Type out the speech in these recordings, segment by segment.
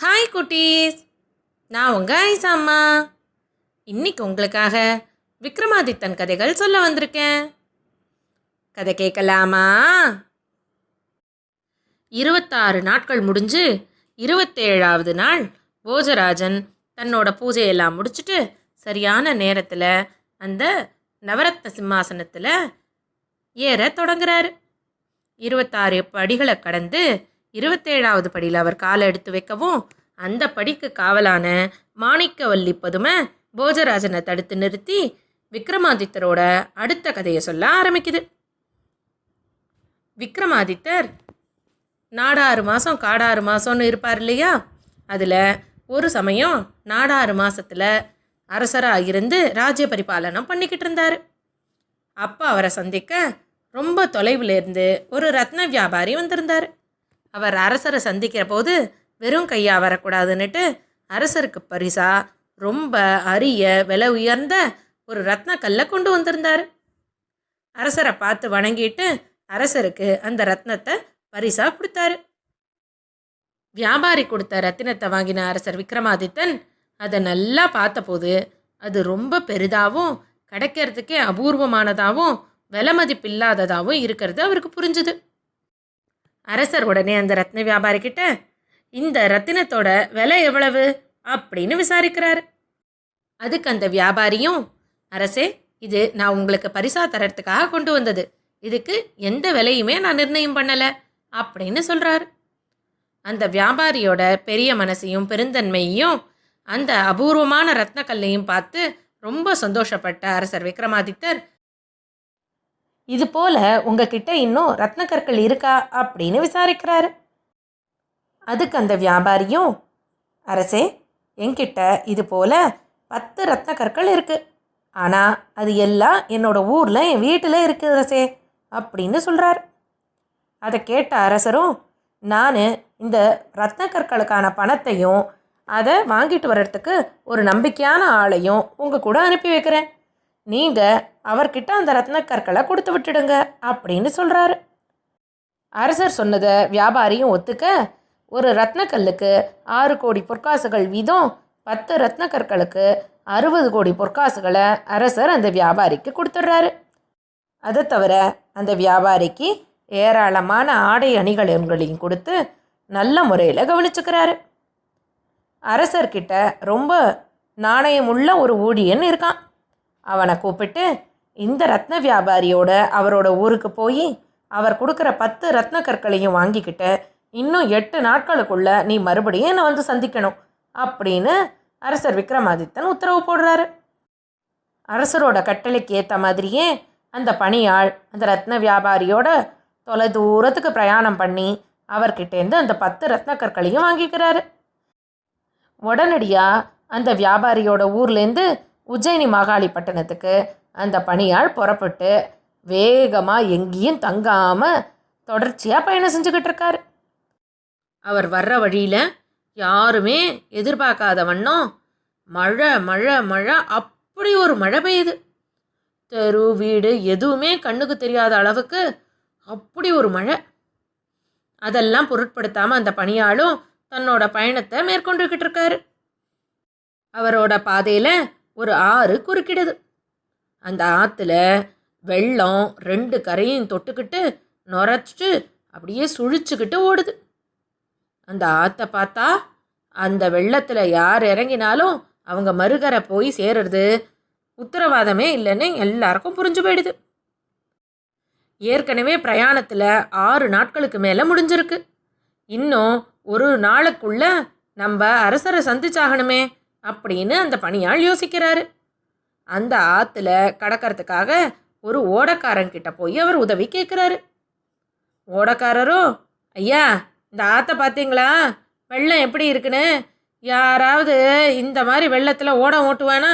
Hi குட்டீஸ். நான் உங்கள் ஐசா அம்மா. இன்னைக்கு உங்களுக்காக விக்ரமாதித்தன் கதைகள் சொல்ல வந்திருக்கேன். கதை கேட்கலாமா? இருபத்தாறு நாட்கள் முடிஞ்சு இருபத்தேழாவது நாள் போஜராஜன் தன்னோட பூஜையெல்லாம் முடிச்சுட்டு சரியான நேரத்தில் அந்த நவரத்ன சிம்மாசனத்தில் ஏற தொடங்குறாரு. இருபத்தாறு படிகளை கடந்து இருபத்தேழாவது படியில் அவர் காலை எடுத்து வைக்கவும் அந்த படிக்கு காவலான மாணிக்கவல்லி பதுமை போஜராஜனை தடுத்து நிறுத்தி விக்ரமாதித்தரோட அடுத்த கதையை சொல்ல ஆரம்பிக்குது. விக்ரமாதித்தர் நாடாறு மாதம் காடாறு மாதம்னு இருப்பார் இல்லையா? அதில் ஒரு சமயம் நாடாறு மாதத்தில் அரசராக இருந்து ராஜ்ய பரிபாலனம் பண்ணிக்கிட்டு இருந்தார். அப்போ அவரை சந்திக்க ரொம்ப தொலைவில் இருந்து ஒரு ரத்ன வியாபாரி வந்திருந்தார். அவர் அரசரை சந்திக்கிற போது வெறும் கையாக வரக்கூடாதுன்னுட்டு அரசருக்கு பரிசா ரொம்ப அரிய விலை உயர்ந்த ஒரு ரத்ன கல்லை கொண்டு வந்திருந்தார். அரசரை பார்த்து வணங்கிட்டு அரசருக்கு அந்த ரத்னத்தை பரிசா கொடுத்தாரு. வியாபாரி கொடுத்த ரத்தினத்தை வாங்கின அரசர் விக்ரமாதித்தன் அதை நல்லா பார்த்தபோது அது ரொம்ப பெரிதாகவும் கிடைக்கிறதுக்கே அபூர்வமானதாகவும் விலை மதிப்பில்லாததாகவும் இருக்கிறது அவருக்கு புரிஞ்சுது. அரசர் உடனே அந்த ரத்ன வியாபாரிக்கிட்ட இந்த ரத்தினத்தோட விலை எவ்வளவு? அப்படின்னு விசாரிக்கிறார். அதுக்கு அந்த வியாபாரியும் அரசே இது நான் உங்களுக்கு பரிசா தரத்துக்காக கொண்டு வந்தது. இதுக்கு எந்த விலையுமே நான் நிர்ணயம் பண்ணலை அப்படின்னு சொல்கிறார் அந்த வியாபாரியோட பெரிய மனசையும் பெருந்தன்மையையும் அந்த அபூர்வமான ரத்னக்கல்லையும் பார்த்து ரொம்ப சந்தோஷப்பட்ட அரசர் விக்ரமாதித்தர் இது போல உங்ககிட்ட இன்னும் ரத்னக்கற்கள் இருக்கா அப்படின்னு விசாரிக்கிறாரு. அதுக்கு அந்த வியாபாரியும் அரசே என்கிட்ட இது போல பத்து ரத்னக்கற்கள் இருக்கு. ஆனால் அது எல்லாம் என்னோட ஊரில் என் வீட்டில் இருக்கு அரசே அப்படின்னு சொல்கிறார் அதை கேட்ட அரசரும் நான் இந்த ரத்னக்கற்களுக்கான பணத்தையும் அதை வாங்கிட்டு வர்றதுக்கு ஒரு நம்பிக்கையான ஆளையும் உங்கள் கூட அனுப்பி வைக்கிறேன். நீங்கள் அவர்கிட்ட அந்த ரத்னக்கற்களை கொடுத்து விட்டுடுங்க அப்படின்னு சொல்கிறாரு அரசர் சொன்னதை வியாபாரியும் ஒத்துக்க ஒரு ரத்னக்கல்லுக்கு ஆறு கோடி பொற்காசுகள் வீதம் பத்து ரத்னக்கற்களுக்கு அறுபது கோடி பொற்காசுகளை அரசர் அந்த வியாபாரிக்கு கொடுத்துட்றாரு. அதை தவிர அந்த வியாபாரிக்கு ஏராளமான ஆடை அணிகலன்களையும் கொடுத்து நல்ல முறையில் கவனிச்சுக்கிறாரு. அரசர்கிட்ட ரொம்ப நாணயமுள்ள ஒரு ஊழியன் இருக்கான். அவனை கூப்பிட்டு இந்த ரத்ன வியாபாரியோட அவரோட ஊருக்கு போய் அவர் கொடுக்குற பத்து ரத்ன கற்களையும் வாங்கிக்கிட்டு இன்னும் எட்டு நாட்களுக்குள்ள நீ மறுபடியும் என்னை வந்து சந்திக்கணும் அப்படின்னு அரசர் விக்ரமாதித்தன் உத்தரவு போடுறாரு. அரசரோட கட்டளைக்கு ஏற்ற மாதிரியே அந்த பணியாள் அந்த ரத்ன வியாபாரியோட தொலை தூரத்துக்கு பிரயாணம் பண்ணி அவர்கிட்டேருந்து அந்த பத்து ரத்ன கற்களையும் வாங்கிக்கிறாரு. உடனடியாக அந்த வியாபாரியோட ஊர்லேருந்து உஜ்ஜயினி மாகாளிப்பட்டினத்துக்கு அந்த பணியாள் புறப்பட்டு வேகமாக எங்கேயும் தங்காமல் தொடர்ச்சியாக பயணம் செஞ்சுக்கிட்டு இருக்காரு. அவர் வர்ற வழியில் யாருமே எதிர்பார்க்காத வண்ணம் மழை மழை மழை அப்படி ஒரு மழை பெய்யுது. தெரு வீடு எதுவுமே கண்ணுக்கு தெரியாத அளவுக்கு அப்படி ஒரு மழை. அதெல்லாம் பொருட்படுத்தாமல் அந்த பணியாளும் தன்னோட பயணத்தை மேற்கொண்டுக்கிட்டு இருக்காரு. அவரோட பாதையில் ஒரு ஆறு குறுக்கிடுது. அந்த ஆற்றுல வெள்ளம் ரெண்டு கரையும் தொட்டுக்கிட்டு நுரைச்சிட்டு அப்படியே சுழிச்சுக்கிட்டு ஓடுது. அந்த ஆற்றை பார்த்தா அந்த வெள்ளத்தில் யார் இறங்கினாலும் அவங்க மறுகரை போய் சேர்றது உத்தரவாதமே இல்லைன்னு எல்லாருக்கும் புரிஞ்சு போயிடுது. ஏற்கனவே பிரயாணத்தில் ஆறு நாட்களுக்கு மேலே முடிஞ்சிருக்கு. இன்னும் ஒரு நாளுக்குள்ள நம்ம அரசரை சந்திச்சாகணுமே. அப்படின்னு அந்த பணியாள் யோசிக்கிறாரு. அந்த ஆற்றுல கடக்கிறதுக்காக ஒரு ஓடக்காரங்கிட்ட போய் அவர் உதவி கேட்குறாரு ஓடக்காரரும் ஐயா இந்த ஆற்றை பார்த்தீங்களா வெள்ளம் எப்படி இருக்குன்னு? யாராவது இந்த மாதிரி வெள்ளத்தில் ஓடம் ஓட்டுவானா?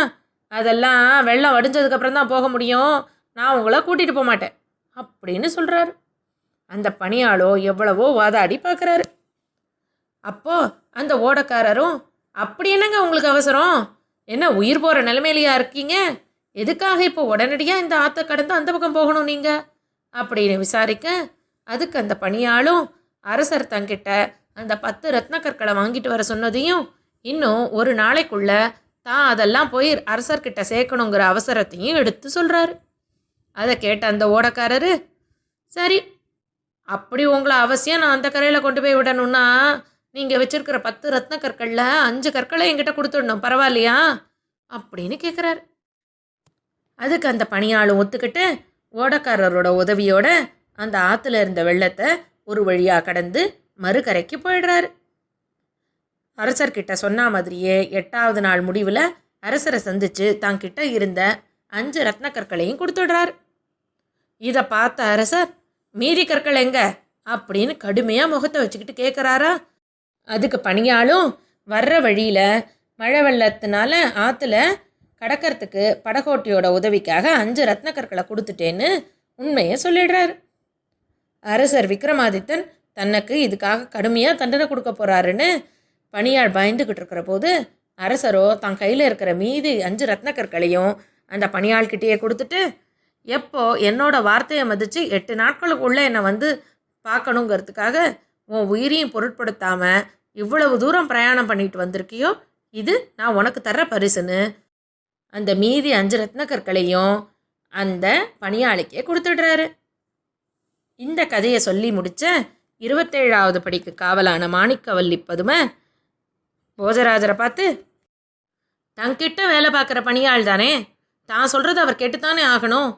அதெல்லாம் வெள்ளம் வடிஞ்சதுக்கப்புறம் தான் போக முடியும். நான் உங்களை கூட்டிகிட்டு போக மாட்டேன். அப்படின்னு சொல்கிறாரு அந்த பணியாளோ எவ்வளவோ வாதாடி பார்க்குறாரு அப்போது அந்த ஓடக்காரரும் அப்படி என்னங்க உங்களுக்கு அவசரம்? என்ன உயிர் போகிற நிலைமையிலையா இருக்கீங்க? எதுக்காக இப்போ உடனடியாக இந்த ஆற்றை கடந்து அந்த பக்கம் போகணும் நீங்கள் அப்படின்னு விசாரிக்க அதுக்கு அந்த பணியாளும் அரசர் தங்கிட்ட அந்த பத்து ரத்ன கற்களை வாங்கிட்டு வர சொன்னதையும் இன்னும் ஒரு நாளைக்குள்ள தான் அதெல்லாம் போய் அரசர்கிட்ட சேர்க்கணுங்கிற அவசரத்தையும் எடுத்து சொல்கிறாரு அதை கேட்ட அந்த ஓடக்காரரு சரி அப்படி உங்களை அவசியம் நான் அந்த கரையில் கொண்டு போய் விடணும்னா நீங்கள் வச்சுருக்கிற பத்து ரத்ன கற்களில் அஞ்சு கற்களை என்கிட்ட கொடுத்துடணும் பரவாயில்லையா? அப்படின்னு கேட்குறாரு அதுக்கு அந்த பணியாளும் ஒத்துக்கிட்டு ஓடக்காரரோட உதவியோட அந்த ஆற்றுல இருந்த வெள்ளத்தை ஒரு வழியாக கடந்து மறுகரைக்கு போயிடுறாரு. அரசர்கிட்ட சொன்ன மாதிரியே எட்டாவது நாள் முடிவில் அரசரை சந்தித்து தான் கிட்ட இருந்த அஞ்சு ரத்ன கற்களையும் கொடுத்துடுறாரு. இதை பார்த்த அரசர் மீதி கற்கள் எங்க? அப்படின்னு கடுமையாக முகத்தை வச்சுக்கிட்டு கேட்குறாரா அதுக்கு பணியாலும் வர்ற வழியில் மழை வெள்ளத்தினால ஆற்றுல கடக்கறதுக்கு படகோட்டியோட உதவிக்காக அஞ்சு ரத்ன கற்களை கொடுத்துட்டேன்னு உண்மையை சொல்லிடுறாரு. அரசர் விக்ரமாதித்தன் தனக்கு இதுக்காக கடுமையாக தண்டனை கொடுக்க போகிறாருன்னு பணியாள் பயந்துக்கிட்டு இருக்கிற போது அரசரோ தன் கையில் இருக்கிற மீதி அஞ்சு ரத்ன கற்களையும் அந்த பணியாள்கிட்டேயே கொடுத்துட்டு எப்போ என்னோட வார்த்தையை மதித்து எட்டு நாட்களுக்குள்ளே என்னை வந்து பார்க்கணுங்கிறதுக்காக உன் உயிரையும் பொருட்படுத்தாமல் இவ்வளவு தூரம் பிரயாணம் பண்ணிட்டு வந்திருக்கியோ? இது நான் உனக்கு தர்ற பரிசுன்னு. அந்த மீதி அஞ்சு ரத்ன கற்களையும் அந்த பணியாளிக்கே கொடுத்துடுறாரு. இந்த கதையை சொல்லி முடிச்ச இருபத்தேழாவது படிக்கு காவலான மாணிக்கவல்லி பதுமை போஜராஜரை பார்த்து தங்கிட்ட வேலை பார்க்குற பணியாள் தானே? தான் சொல்கிறது அவர் கேட்டுத்தானே ஆகணும்?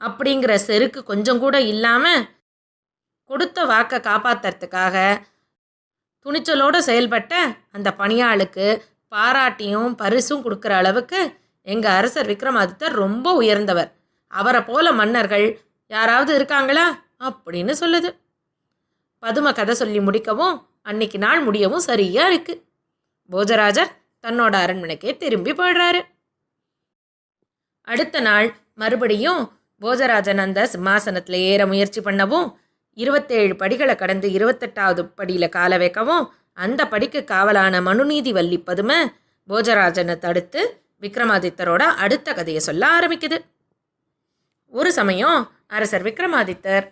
அப்படிங்கிற செருக்கு கொஞ்சம் கூட இல்லாமல் கொடுத்த வாக்கை காப்பாற்றுறதுக்காக துணிச்சலோடு செயல்பட்ட அந்த பணியாளுக்கு பாராட்டியும் பரிசும் கொடுக்குற அளவுக்கு எங்கள் அரசர் விக்ரமாதித்தர் ரொம்ப உயர்ந்தவர். அவரை போல மன்னர்கள் யாராவது இருக்காங்களா? அப்படின்னு சொல்லுது. பதும கதை சொல்லி முடிக்கவும் அன்னைக்கு நாள் முடியவும் சரியா இருக்கு. போஜராஜர் தன்னோட அரண்மனைக்கே திரும்பி போயிடுறாரு. அடுத்த நாள் மறுபடியும் போஜராஜன் அந்த சிம்மாசனத்தில் ஏற முயற்சி பண்ணவும் இருபத்தேழு படிகளை கடந்து இருபத்தெட்டாவது படியில் கால வைக்கவும் அந்த படிக்கு காவலான மனுநீதி வள்ளி பதுமை போஜராஜனை தடுத்து விக்ரமாதித்தரோட அடுத்த கதையை சொல்ல ஆரம்பிக்குது. ஒரு சமயம் அரசர் விக்ரமாதித்தர்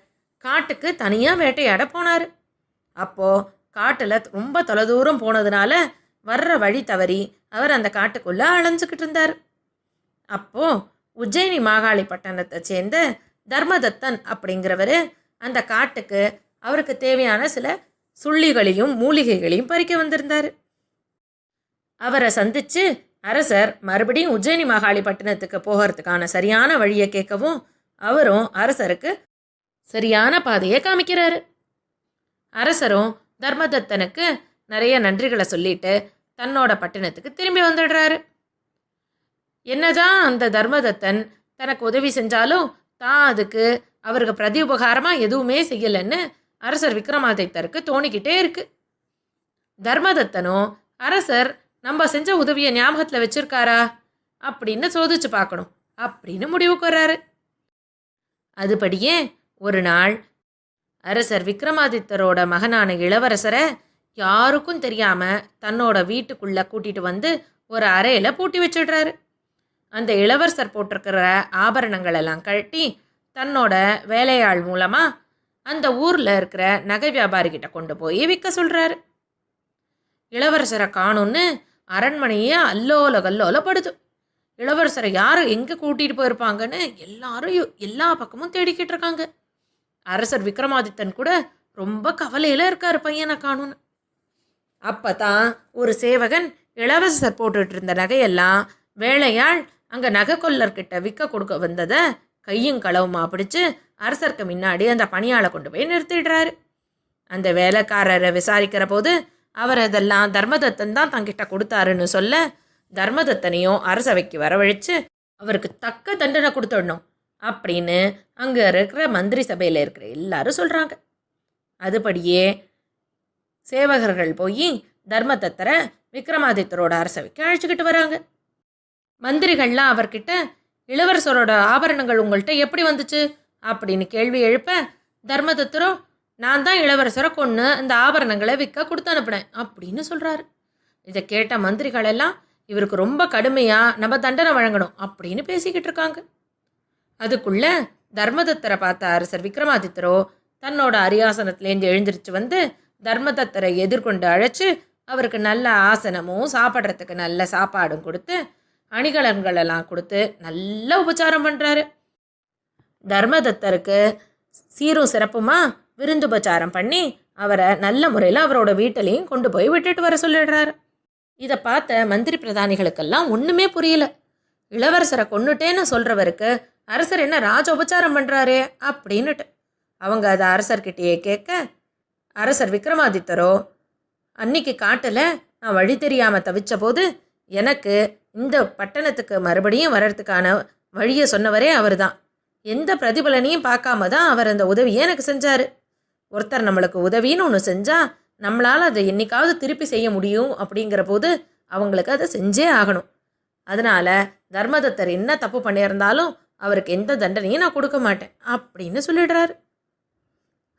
காட்டுக்கு தனியாக வேட்டையாட போனார். அப்போது காட்டில் ரொம்ப தொலைதூரம் போனதுனால வர்ற வழி தவறி அவர் அந்த காட்டுக்குள்ளே அலைஞ்சுக்கிட்டு இருந்தார். அப்போது உஜ்ஜயினி மாகாளி பட்டணத்தை சேர்ந்த தர்மதத்தன் அப்படிங்கிறவர் அந்த காட்டுக்கு அவருக்கு தேவையான சில சுள்ளிகளையும் மூலிகைகளையும் பறிக்க வந்திருந்தார். அவரை சந்தித்து அரசர் மறுபடியும் உஜ்ஜயினி மகாளி பட்டணத்துக்கு போகிறதுக்கான சரியான வழியை கேட்கவும் அவரும் அரசருக்கு சரியான பாதையை காமிக்கிறாரு. அரசரும் தர்மதத்தனுக்கு நிறைய நன்றிகளை சொல்லிட்டு தன்னோட பட்டணத்துக்கு திரும்பி வந்துடுறாரு. என்னதான் அந்த தர்மதத்தன் தனக்கு உதவி செஞ்சாலும் தான் அதுக்கு அவருக்கு பிரதி உபகாரமாக எதுவுமே செய்யலைன்னு அரசர் விக்ரமாதித்தருக்கு தோணிக்கிட்டே இருக்கு. தர்மதத்தனும் அரசர் நம்ம செஞ்ச உதவியை ஞாபகத்தில் வச்சிருக்காரா? அப்படின்னு சோதிச்சு பார்க்கணும். அப்படின்னு முடிவுக்கு வர்றாரு அதுபடியே ஒரு நாள் அரசர் விக்ரமாதித்தரோட மகனான இளவரசரை யாருக்கும் தெரியாம தன்னோட வீட்டுக்குள்ள கூட்டிட்டு வந்து ஒரு அறையில பூட்டி வச்சிடுறாரு. அந்த இளவரசர் போட்டிருக்கிற ஆபரணங்கள் எல்லாம் கழட்டி தன்னோட வேலையாள் மூலமாக அந்த ஊரில் இருக்கிற நகை வியாபாரிகிட்ட கொண்டு போய் விற்க சொல்கிறாரு இளவரசரை காணும்னு அரண்மனையே அல்லோல கல்லோலப்படுது இளவரசரை யார் எங்கே கூட்டிகிட்டு போயிருப்பாங்கன்னு எல்லாரும் எல்லா பக்கமும் தேடிக்கிட்டு இருக்காங்க. அரசர் விக்ரமாதித்தன் கூட ரொம்ப கவலையில் இருக்கார் பையனை காணும்னு. அப்போ தான் ஒரு சேவகன் இளவரசர் போட்டுட்டு இருந்த நகையெல்லாம் வேலையாள் அங்கே நகை கொல்லர்கிட்ட விற்க கொடுக்க வந்ததை கையும் களவுமா பிடிச்சு அரசருக்கு முன்னாடி அந்த பணியாளை கொண்டு போய் நிறுத்திடுறாரு. அந்த வேலைக்காரரை விசாரிக்கிற போது அவர் அதெல்லாம் தர்மதத்தன் தான் தங்கிட்ட கொடுத்தாருன்னு சொல்ல தர்மதத்தனையும் அரசவைக்கு வரவழைச்சு அவருக்கு தக்க தண்டனை கொடுத்துடணும் அப்படின்னு அங்கே இருக்கிற மந்திரி சபையில் இருக்கிற எல்லாரும் சொல்கிறாங்க அதுபடியே சேவகர்கள் போய் தர்மதத்தரை விக்ரமாதித்தரோட அரசவைக்கு அழைச்சிக்கிட்டு வராங்க. மந்திரிகள்லாம் அவர்கிட்ட இளவரசரோட ஆபரணங்கள் உங்கள்கிட்ட எப்படி வந்துச்சு? அப்படின்னு கேள்வி எழுப்ப தர்மதத்தரோ நான் தான் இளவரசரை கொன்று அந்த ஆபரணங்களை விற்க கொடுத்து அனுப்பினேன் அப்படின்னு சொல்கிறாரு இதை கேட்ட மந்திரிகள் எல்லாம் இவருக்கு ரொம்ப கடுமையாக நம்ம தண்டனை வழங்கணும் அப்படின்னு பேசிக்கிட்டு இருக்காங்க. அதுக்குள்ள தர்மதத்தரை பார்த்த அரசர் விக்ரமாதித்தரோ தன்னோட அரியாசனத்துலேருந்து எழுந்திருச்சு வந்து தர்மதத்தரை எதிர்கொண்டு அழைச்சி அவருக்கு நல்ல ஆசனமும் சாப்பிட்றதுக்கு நல்ல சாப்பாடும் கொடுத்து அணிகலன்களெல்லாம் கொடுத்து நல்ல உபச்சாரம் பண்ணுறாரு தர்மதத்தருக்கு சீரும் சிறப்புமா? விருந்துபச்சாரம் பண்ணி அவரை நல்ல முறையில் அவரோட வீட்டிலையும் கொண்டு போய் விட்டுட்டு வர சொல்லிடுறாரு. இதை பார்த்த மந்திரி பிரதானிகளுக்கெல்லாம் ஒன்றுமே புரியல. இளவரசரை கொண்டுட்டேன்னு சொல்கிறவருக்கு அரசர் என்ன ராஜ உபச்சாரம் பண்ணுறாரு அப்படின்னுட்டு. அவங்க அதை அரசர்கிட்டயே கேட்க அரசர் விக்ரமாதித்தரோ அன்னைக்கு காட்டில் நான் வழி தெரியாமல் தவிச்ச போது எனக்கு இந்த பட்டணத்துக்கு மறுபடியும் வர்றதுக்கான வழியை சொன்னவரே அவர் தான் எந்த பிரதிபலனையும் பார்க்காம தான் அவர் அந்த உதவியை எனக்கு செஞ்சார். ஒருத்தர் நம்மளுக்கு உதவின்னு ஒன்று செஞ்சால் நம்மளால் அதை என்னைக்காவது திருப்பி செய்ய முடியும் அப்படிங்கிற போது அவங்களுக்கு அதை செஞ்சே ஆகணும். அதனால் தர்மதத்தர் என்ன தப்பு பண்ணியிருந்தாலும் அவருக்கு எந்த தண்டனையும் நான் கொடுக்க மாட்டேன் அப்படின்னு சொல்லிடுறாரு.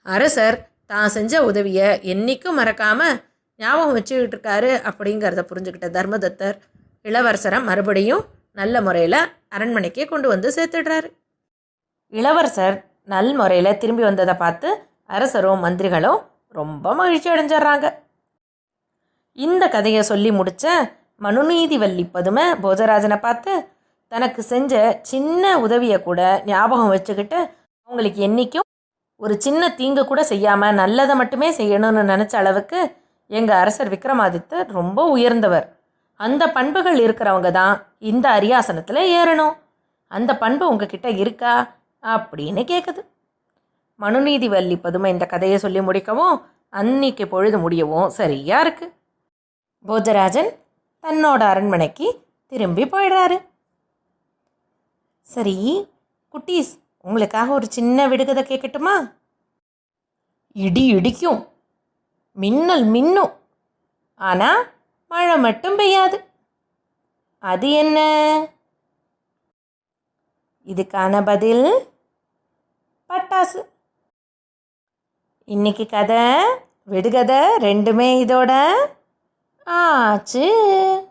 அரசர் தான் செஞ்ச உதவியை என்றைக்கும் மறக்காமல் ஞாபகம் வச்சுக்கிட்டு இருக்காரு அப்படிங்கிறத புரிஞ்சுக்கிட்ட தர்மதத்தர் இளவரசரை மறுபடியும் நல்ல முறையில் அரண்மனைக்கே கொண்டு வந்து சேர்த்துடுறாரு. இளவரசர் நல் முறையில் திரும்பி வந்ததை பார்த்து அரசரும் மந்திரிகளும் ரொம்ப மகிழ்ச்சி அடைஞ்சிடுறாங்க. இந்த கதையை சொல்லி முடித்த மனுநீதிவல்லி பதுமை போஜராஜனை பார்த்து தனக்கு செஞ்ச சின்ன உதவியை கூட ஞாபகம் வச்சுக்கிட்டு அவங்களுக்கு என்றைக்கும் ஒரு சின்ன தீங்கு கூட செய்யாமல் நல்லதை மட்டுமே செய்யணும்னு நினச்ச அளவுக்கு எங்கள் அரசர் விக்ரமாதித்தர் ரொம்ப உயர்ந்தவர். அந்த பண்புகள் இருக்கிறவங்க தான் இந்த அரியாசனத்தில் ஏறணும். அந்த பண்பு உங்ககிட்ட இருக்கா? அப்படின்னு கேட்குது மனுநீதிவல்லி பதுமை இந்த கதையை சொல்லி முடிக்கவும் அன்னைக்கு பொழுது முடியவும் சரியாக இருக்கு. போஜராஜன் தன்னோட அரண்மனைக்கு திரும்பி போயிடுறாரு. சரி குட்டீஸ் உங்களுக்காக ஒரு சின்ன விடுகதை கேட்கட்டுமா இடி இடிக்கும். மின்னல் மின்னும். ஆனால் மழை மட்டும் பெய்யாது. அது என்ன? இதுக்கான பதில் பட்டாசு. இன்னைக்கு கதை விடுகதை ரெண்டுமே இதோட ஆச்சு.